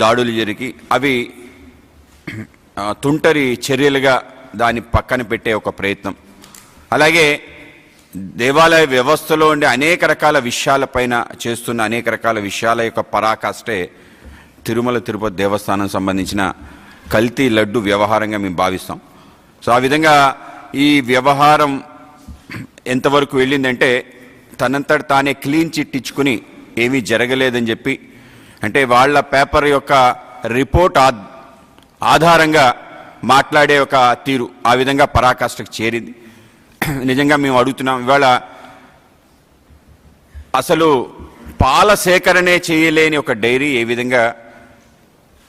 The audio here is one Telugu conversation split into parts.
దాడులు జరిగి అవి తుంటరి చర్యలుగా దాన్ని పక్కన పెట్టే ఒక ప్రయత్నం. అలాగే దేవాలయ వ్యవస్థలో ఉండే అనేక రకాల విషయాలపైన చేస్తున్న అనేక రకాల విషయాల యొక్క పరాకాష్టే తిరుమల తిరుపతి దేవస్థానం సంబంధించిన కల్తీ లడ్డు వ్యవహారంగా మేము భావిస్తాం. సో ఆ విధంగా ఈ వ్యవహారం ఎంతవరకు వెళ్ళిందంటే తనంతట తానే క్లీన్ చిట్ ఇచ్చుకుని ఏమీ జరగలేదని చెప్పి అంటే వాళ్ళ పేపర్ యొక్క రిపోర్ట్ ఆధారంగా మాట్లాడే ఒక తీరు. ఆ విధంగా పరాకాష్ఠకు చేరింది. నిజంగా మేము అడుగుతున్నాం ఇవాళ అసలు పాల సేకరణే చేయలేని ఒక డైరీ ఏ విధంగా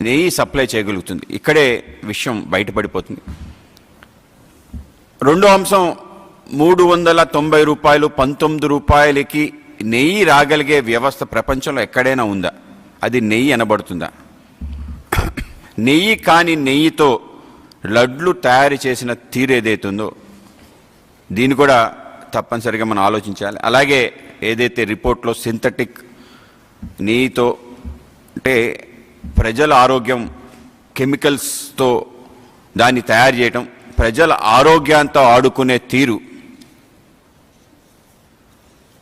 నెయ్యి సప్లై చేయగలుగుతుంది? ఇక్కడే విషయం బయటపడిపోతుంది. రెండో అంశం మూడు వందల తొంభై రూపాయలు పంతొమ్మిది రూపాయలకి నెయ్యి రాగలిగే వ్యవస్థ ప్రపంచంలో ఎక్కడైనా ఉందా? అది నెయ్యి అనబడుతుందా? నెయ్యి కాని నెయ్యితో లడ్లు తయారు చేసిన తీరు ఏదైతుందో దీన్ని కూడా తప్పనిసరిగా మనం ఆలోచించాలి. అలాగే ఏదైతే రిపోర్ట్లో సింథటిక్ నెయ్యితో అంటే ప్రజల ఆరోగ్యం కెమికల్స్తో దాన్ని తయారు చేయటం ప్రజల ఆరోగ్యంతో ఆడుకునే తీరు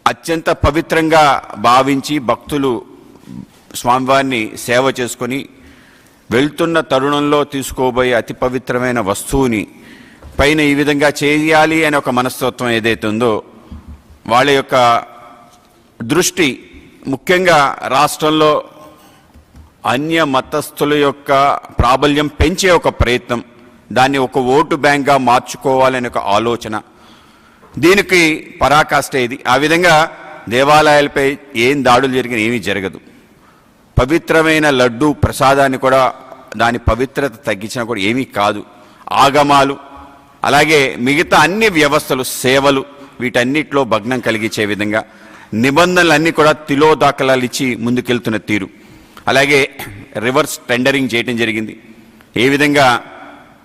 అత్యంత పవిత్రంగా భావించి భక్తులు స్వామివారిని సేవ చేసుకొని వెళ్తున్న తరుణంలో తీసుకోబోయే అతి పవిత్రమైన వస్తువుని పైన ఈ విధంగా చేయాలి అనే ఒక మనస్తత్వం ఏదైతే ఉందో వాళ్ళ యొక్క దృష్టి ముఖ్యంగా రాష్ట్రంలో అన్య మతస్థుల యొక్క ప్రాబల్యం పెంచే ఒక ప్రయత్నం దాన్ని ఒక ఓటు బ్యాంక్గా మార్చుకోవాలనే ఒక ఆలోచన. దీనికి పరాకాష్ట ఇది. ఆ విధంగా దేవాలయాలపై ఏం దాడులు జరిగినా ఏమీ జరగదు. పవిత్రమైన లడ్డు ప్రసాదాన్ని కూడా దాని పవిత్రత తగ్గించినా కూడా ఏమీ కాదు. ఆగమాలు అలాగే మిగతా అన్ని వ్యవస్థలు సేవలు వీటన్నిటిలో భగ్నం కలిగించే విధంగా నిబంధనలన్నీ కూడా తిలోదాఖలాలు ఇచ్చి ముందుకెళ్తున్న తీరు. అలాగే రివర్స్ టెండరింగ్ చేయటం జరిగింది. ఏ విధంగా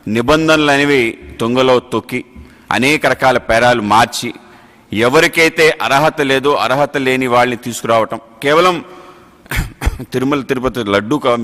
నిబంధనలు అనేవి తుంగలో తొక్కి అనేక రకాల పేరాలు మార్చి ఎవరికైతే అర్హత లేదో అర్హత లేని వాళ్ళని తీసుకురావటం. కేవలం తిరుమల తిరుపతి లడ్డు కా-